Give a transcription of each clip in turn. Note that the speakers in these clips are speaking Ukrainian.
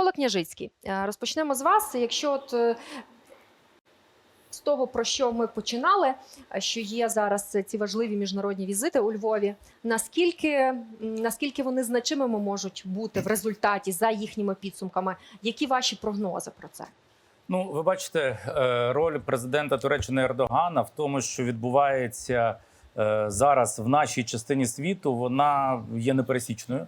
Микола Княжицький, е, розпочнемо з вас. Якщо от е, з того, про що ми починали, е, що є зараз ці важливі міжнародні візити у Львові, наскільки, наскільки вони значимими можуть бути в результаті за їхніми підсумками? Які ваші прогнози про це? Ну, ви бачите, роль президента Туреччини Ердогана в тому, що відбувається зараз в нашій частині світу, вона є непересічною.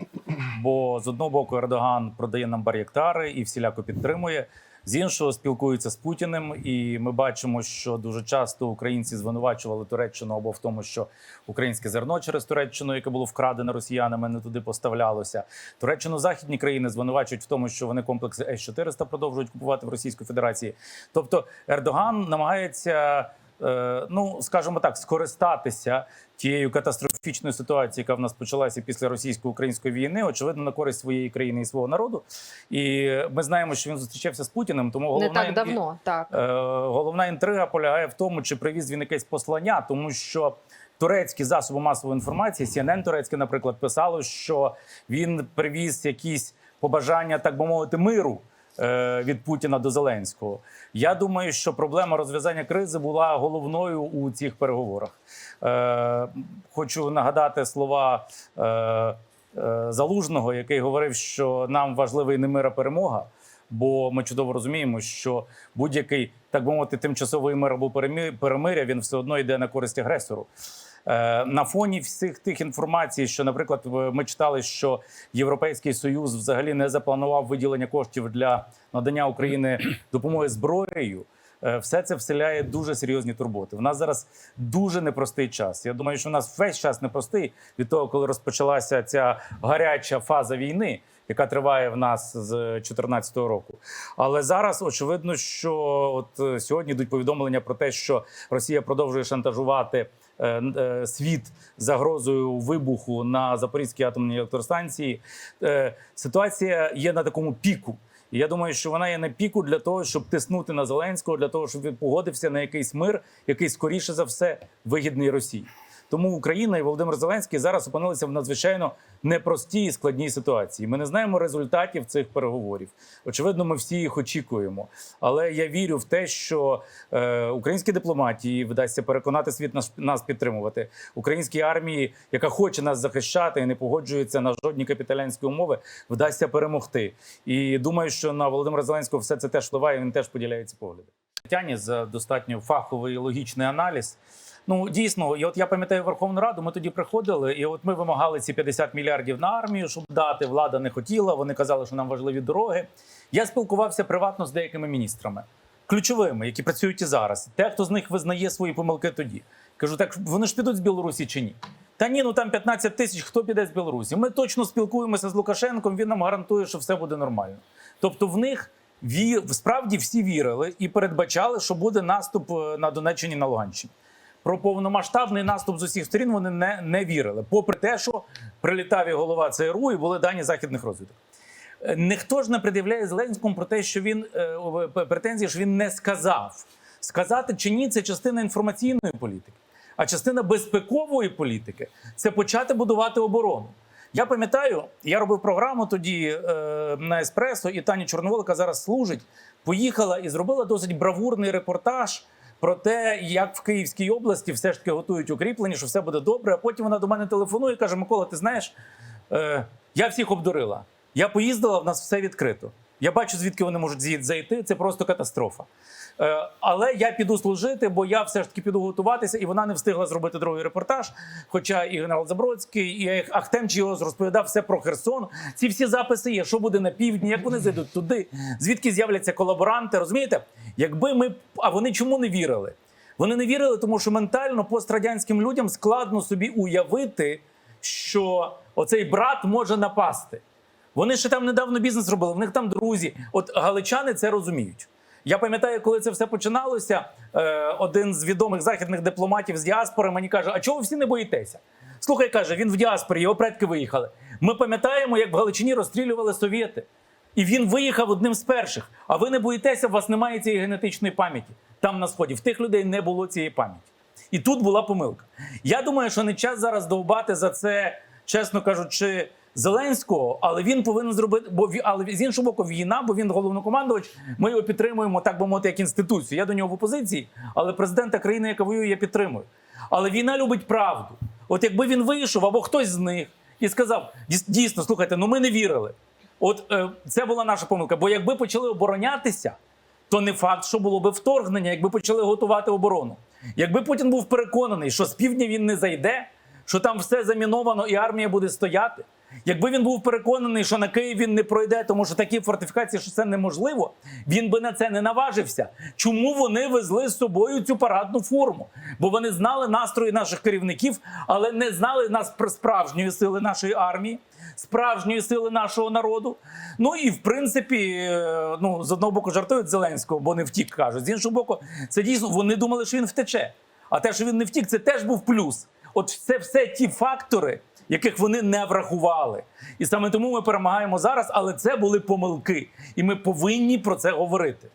Бо з одного боку Ердоган продає нам бар'єктари і всіляко підтримує. З іншого спілкується з Путіним, і ми бачимо, що дуже часто українці звинувачували Туреччину або в тому, що українське зерно через Туреччину, яке було вкрадене росіянами, не туди поставлялося. Туреччину західні країни звинувачують в тому, що вони комплекси С-400 продовжують купувати в Російській Федерації. Тобто Ердоган намагається. Е, Ну, скажімо так, скористатися тією катастрофічною ситуацією, яка в нас почалася після російсько-української війни, очевидно, на користь своєї країни і свого народу. І ми знаємо, що він зустрічався з Путіним. Тому Не так давно, так. Е, головна інтрига полягає в тому, чи привіз він якесь послання, тому що. Турецькі засоби масової інформації, CNN турецьке, наприклад, писало, що він привіз якісь побажання, так би мовити, миру від Путіна до Зеленського. Я думаю, що проблема розв'язання кризи була головною у цих переговорах. Е, хочу нагадати слова е, е, Залужного, який говорив, що нам важливий не мир, а перемога. Бо ми чудово розуміємо, що будь-який, так би мовити, тимчасовий мир або перемиря він все одно йде на користь агресору. Е, На фоні всіх тих інформацій, що, наприклад, ми читали, що Європейський Союз взагалі не запланував виділення коштів для надання Україні допомоги зброєю. е, Все це вселяє дуже серйозні турботи. В нас зараз дуже непростий час. Я думаю, що в нас весь час непростий від того, коли розпочалася ця гаряча фаза війни, яка триває в нас з 2014 року. Але зараз очевидно, що от е, сьогодні йдуть повідомлення про те, що Росія продовжує шантажувати світ загрозою вибуху на Запорізькій атомній електростанції. Е, Ситуація є на такому піку. Я думаю, що вона є на піку для того, щоб тиснути на Зеленського, для того, щоб він погодився на якийсь мир, який скоріше за все вигідний Росії. Тому Україна і Володимир Зеленський зараз опинилися в надзвичайно непростій і складній ситуації. Ми не знаємо результатів цих переговорів. Очевидно, ми всі їх очікуємо. Але я вірю в те, що е, українській дипломатії вдасться переконати світ нас, нас підтримувати. Українській армії, яка хоче нас захищати і не погоджується на жодні капіталянські умови, вдасться перемогти. І думаю, що на Володимира Зеленського все це теж впливає. Він теж поділяє ці погляди. Тяні за достатньо фаховий логічний аналіз. Ну дійсно, і от я пам'ятаю Верховну Раду. Ми тоді приходили, і от ми вимагали ці 50 мільярдів на армію, щоб дати. Влада не хотіла. Вони казали, що нам важливі дороги. Я спілкувався приватно з деякими міністрами, ключовими, які працюють і зараз. Те, хто з них визнає свої помилки тоді. Кажу, так вони ж підуть з Білорусі чи ні? Та ні, ну там 15 тисяч. Хто піде з Білорусі? Ми точно спілкуємося з Лукашенком. Він нам гарантує, що все буде нормально. Тобто, в них ві... справді всі вірили і передбачали, що буде наступ е, на Донеччині на Луганщині. Про повномасштабний наступ з усіх сторін вони не, не вірили, попри те, що прилітав і голова ЦРУ і були дані західних розвідок. Е, Ніхто ж не пред'являє Зеленському про те, що він е, претензії, що він не сказав. Сказати чи ні, це частина інформаційної політики, а частина безпекової політики це почати будувати оборону. Я пам'ятаю, я робив програму тоді е, на Еспресо, і Таня Чорновол, яка зараз служить, поїхала і зробила досить бравурний репортаж про те, як в Київській області все ж таки готують укріплення, що все буде добре. А потім вона до мене телефонує і каже: Микола, ти знаєш, е, я всіх обдурила. Я поїздила, в нас все відкрито. Я бачу, звідки вони можуть зайти. Це просто катастрофа. Е, але я піду служити, бо я все ж таки піду готуватися, і вона не встигла зробити другий репортаж. Хоча і генерал Забродський, і Ахтем Чіоз розповідав все про Херсон. Ці всі записи є, що буде на півдні, як вони зайдуть туди, звідки з'являться колаборанти. Розумієте? Якби ми а вони чому не вірили? Вони не вірили, тому що ментально пострадянським людям складно собі уявити, що оцей брат може напасти. Вони ще там недавно бізнес робили, в них там друзі. От галичани це розуміють. Я пам'ятаю, коли це все починалося. Е, один з відомих західних дипломатів з діаспори мені каже: А чого ви всі не боїтеся? Слухай, каже, він в діаспорі, його предки виїхали. Ми пам'ятаємо, як в Галичині розстрілювали совєти. І він виїхав одним з перших. А ви не боїтеся, у вас немає цієї генетичної пам'яті. Там на сході в тих людей не було цієї пам'яті. І тут була помилка. Я думаю, що не час зараз довбати за це, чесно кажучи, Зеленського, але він повинен зробити, бо але з іншого боку, війна, бо він головнокомандувач. Ми його підтримуємо, так би мовити, як інституцію. Я до нього в опозиції, але президента країни, яка воює, я підтримую. Але війна любить правду. От якби він вийшов або хтось з них і сказав: «Дійс- дійсно, слухайте, ну ми не вірили. От е, це була наша помилка. Бо якби почали оборонятися, то не факт, що було би вторгнення, якби почали готувати оборону. Якби Путін був переконаний, що з півдня він не зайде, що там все заміновано і армія буде стояти. Якби він був переконаний, що на Київ він не пройде, тому що такі фортифікації, що це неможливо, він би на це не наважився. Чому вони везли з собою цю парадну форму? Бо вони знали настрої наших керівників, але не знали нас про справжньої сили нашої армії, справжньої сили нашого народу. Ну і в принципі, е, ну з одного боку жартують Зеленського, бо не втік, кажуть. З іншого боку, це дійсно вони думали, що він втече. А те, що він не втік, це теж був плюс. От це все ті фактори, яких вони не врахували. І саме тому ми перемагаємо зараз, але це були помилки, і ми повинні про це говорити.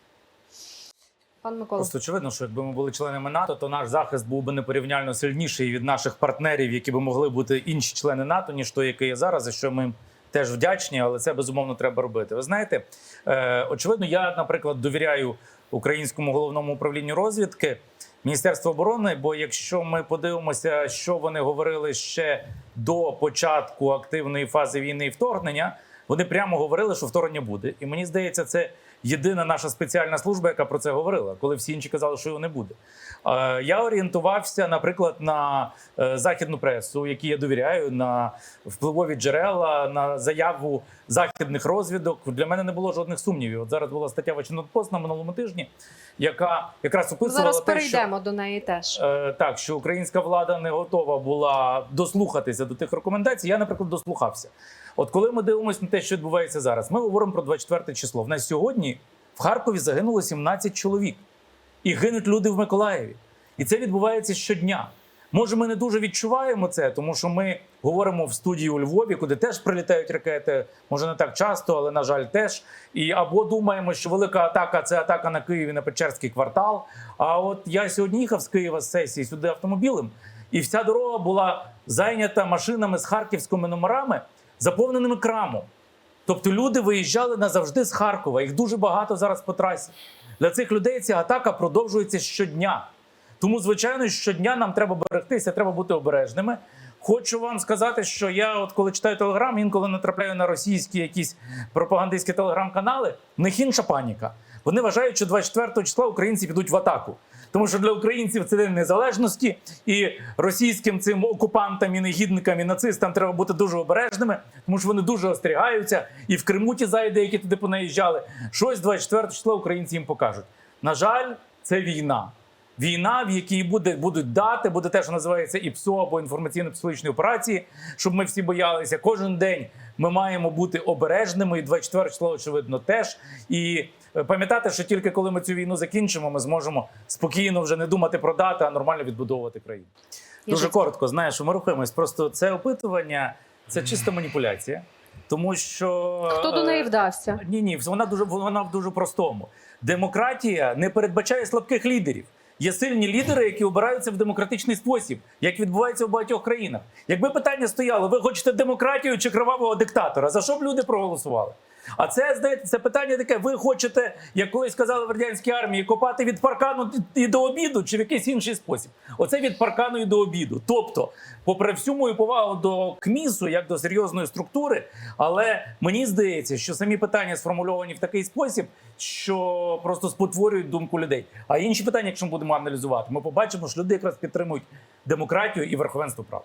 Пан Микола. Просто очевидно, що якби ми були членами НАТО, то наш захист був би непорівнянно сильніший від наших партнерів, які би могли бути інші члени НАТО, ніж той, який є зараз, за що ми їм теж вдячні, але це безумовно треба робити. Ви знаєте, е, очевидно, я, наприклад, довіряю українському головному управлінню розвідки. Міністерства оборони, бо якщо ми подивимося, що вони говорили ще до початку активної фази війни і вторгнення, вони прямо говорили, що вторгнення буде. І мені здається, це єдина наша спеціальна служба, яка про це говорила, коли всі інші казали, що його не буде. Е, Я орієнтувався, наприклад, на е, західну пресу, якій я довіряю, на впливові джерела, на заяву західних розвідок. Для мене не було жодних сумнівів. От зараз була стаття Post на минулому тижні, яка якраз описувала Зараз те, що до неї теж. Е, так, що українська влада не готова була дослухатися до тих рекомендацій. Я, наприклад, дослухався. От коли ми дивимося на те, що відбувається зараз, ми говоримо про 24 число. В нас сьогодні в Харкові загинуло 17 чоловік, і гинуть люди в Миколаєві. І це відбувається щодня. Може, ми не дуже відчуваємо це, тому що ми говоримо в студії у Львові, куди теж прилітають ракети. Може не так часто, але на жаль, теж. І або думаємо, що велика атака це атака на Києві на Печерський квартал. А от я сьогодні їхав з Києва з сесії сюди автомобілем, і вся дорога була зайнята машинами з харківськими номерами, заповненими крамом. Тобто люди виїжджали назавжди з Харкова. Їх дуже багато зараз по трасі. Для цих людей ця атака продовжується щодня. Тому, звичайно, щодня нам треба берегтися, треба бути обережними. Хочу вам сказати, що я, от коли читаю телеграм, інколи натрапляю на російські якісь пропагандистські телеграм-канали. В них інша паніка. Вони вважають, що 24 числа українці підуть в атаку. Тому що для українців це день незалежності, і російським цим окупантам, і негідникам, і нацистам треба бути дуже обережними, тому що вони дуже остерігаються. І в Криму ті зайди, які туди понаїжджали, щось 24 числа українці їм покажуть. На жаль, це війна. Війна, в якій буде, будуть дати, буде те, що називається ІПСО або інформаційно-психологічні операції, щоб ми всі боялися. Кожен день ми маємо бути обережними, і 24 число, очевидно, теж. І е, пам'ятати, що тільки коли ми цю війну закінчимо, ми зможемо спокійно вже не думати про дати, а нормально відбудовувати країну. Дуже коротко, знаєш, що ми рухаємось. Просто це опитування, це чиста маніпуляція, тому що Хто до е, неї вдався? ні, ні, вона дуже вона в дуже простому. Демократія не передбачає слабких лідерів. Є сильні лідери, які обираються в демократичний спосіб, як відбувається в багатьох країнах. Якби питання стояло, ви хочете демократію чи кривавого диктатора, за що б люди проголосували? А це знаєте, це питання таке: ви хочете, як колись казали в радянській армії, копати від паркану і до обіду, чи в якийсь інший спосіб? Оце від паркану і до обіду. Тобто, попри всю мою повагу до КМІСу, як до серйозної структури, але мені здається, що самі питання сформульовані в такий спосіб, що просто спотворюють думку людей. А інші питання, якщо ми будемо аналізувати. Ми побачимо, що люди якраз підтримують демократію і верховенство права.